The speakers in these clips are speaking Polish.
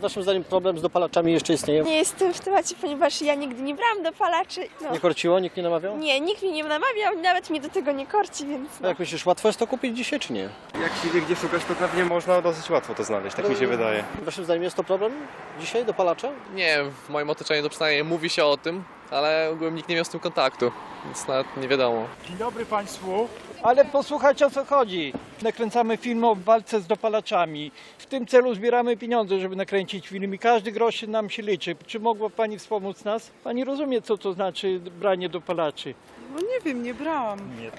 Waszym zdaniem problem z dopalaczami jeszcze istnieje? Nie jestem w temacie, ponieważ ja nigdy nie brałam dopalaczy. No. Nie korciło? Nikt nie namawiał? Nie, nikt mnie nie namawiał, nawet mnie do tego nie korci, więc A no. Jak myślisz, łatwo jest to kupić dzisiaj, czy nie? Jak się wie gdzie szukać, to pewnie można dosyć łatwo to znaleźć, tak mi się wydaje. Waszym zdaniem jest to problem dzisiaj, dopalacze? Nie, w moim otoczeniu to przynajmniej mówi się o tym, ale ogółem nikt nie miał z tym kontaktu, więc nawet nie wiadomo. Dzień dobry Państwu. Ale posłuchajcie o co chodzi. Nakręcamy film o walce z dopalaczami. W tym celu zbieramy pieniądze, żeby nakręcić film i każdy grosz nam się liczy. Czy mogła Pani wspomóc nas? Pani rozumie, co to znaczy branie dopalaczy. No nie wiem, nie brałam. Nie.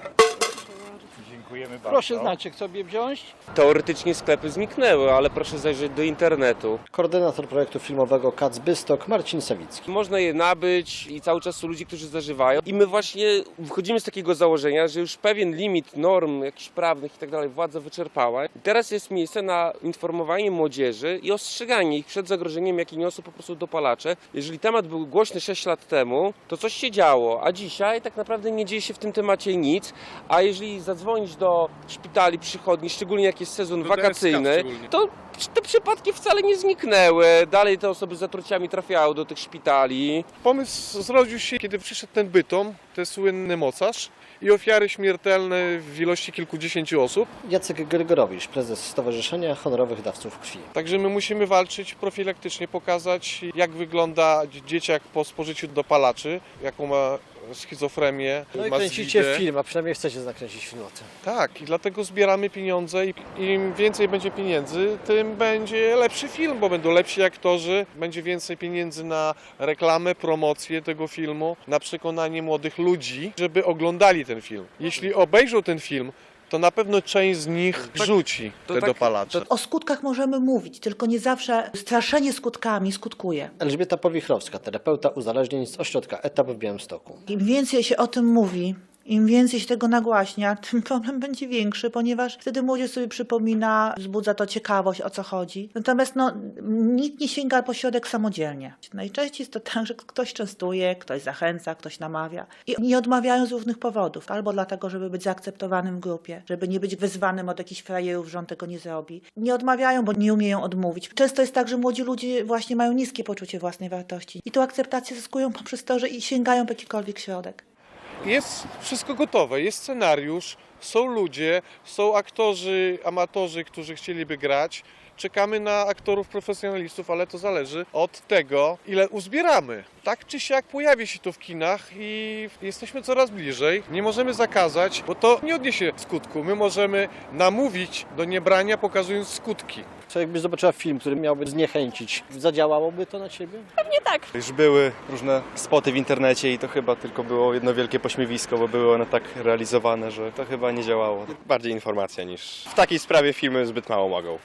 Dziękujemy bardzo. Proszę znaczek sobie wziąć. Teoretycznie sklepy zniknęły, ale proszę zajrzeć do internetu. Koordynator projektu filmowego Kac Bystok, Marcin Sawicki. Można je nabyć i cały czas są ludzie, którzy zażywają. I my właśnie wychodzimy z takiego założenia, że już pewien limit norm jakichś prawnych i tak dalej władza wyczerpała. I teraz jest miejsce na informowanie młodzieży i ostrzeganie ich przed zagrożeniem, jakie niosą po prostu dopalacze. Jeżeli temat był głośny 6 lat temu, to coś się działo, a dzisiaj tak naprawdę nie dzieje się w tym temacie nic. A jeżeli zadzwonić do szpitali, przychodni, szczególnie jak jest sezon Do DSK wakacyjny, szczególnie. to te przypadki wcale nie zniknęły. Dalej te osoby z zatruciami trafiają do tych szpitali. Pomysł zrodził się, kiedy przyszedł ten bytom, ten słynny mocarz i ofiary śmiertelne w ilości kilkudziesięciu osób. Jacek Grygorowicz, prezes Stowarzyszenia Honorowych Dawców Krwi. Także my musimy walczyć profilaktycznie, pokazać jak wygląda dzieciak po spożyciu dopalaczy, jaką ma schizofrenię, No i kręcicie film, a przynajmniej chcecie nakręcić film o tym. Tak, i dlatego zbieramy pieniądze i im więcej będzie pieniędzy, tym będzie lepszy film, bo będą lepsi aktorzy, będzie więcej pieniędzy na reklamę, promocję tego filmu, na przekonanie młodych ludzi, żeby oglądali ten film. Jeśli obejrzą ten film, to na pewno część z nich rzuci to te tak- dopalacze. O skutkach możemy mówić, tylko nie zawsze straszenie skutkami skutkuje. Elżbieta Powichrowska, terapeuta uzależnień z ośrodka Etap w Białymstoku. Im więcej się o tym mówi, im więcej się tego nagłaśnia, tym problem będzie większy, ponieważ wtedy młodzież sobie przypomina, wzbudza to ciekawość, o co chodzi. Natomiast no, nikt nie sięga po środek samodzielnie. Najczęściej jest to tak, że ktoś częstuje, ktoś zachęca, ktoś namawia. I nie odmawiają z różnych powodów. Albo dlatego, żeby być zaakceptowanym w grupie, żeby nie być wyzwanym od jakichś frajerów, że on tego nie zrobi. Nie odmawiają, bo nie umieją odmówić. Często jest tak, że młodzi ludzie właśnie mają niskie poczucie własnej wartości. I tą akceptację zyskują poprzez to, że sięgają po jakikolwiek środek. Jest wszystko gotowe, jest scenariusz, są ludzie, są aktorzy, amatorzy, którzy chcieliby grać. Czekamy na aktorów profesjonalistów, ale to zależy od tego, ile uzbieramy. Tak czy siak pojawi się to w kinach i jesteśmy coraz bliżej. Nie możemy zakazać, bo to nie odniesie skutku. My możemy namówić do niebrania, pokazując skutki. Co jakbyś zobaczyła film, który miałby zniechęcić, zadziałałoby to na ciebie? pewnie tak. Już były różne spoty w internecie i to chyba tylko było jedno wielkie pośmiewisko, bo były one tak realizowane, że to chyba nie działało. Bardziej informacja niż w takiej sprawie filmy zbyt mało mogą.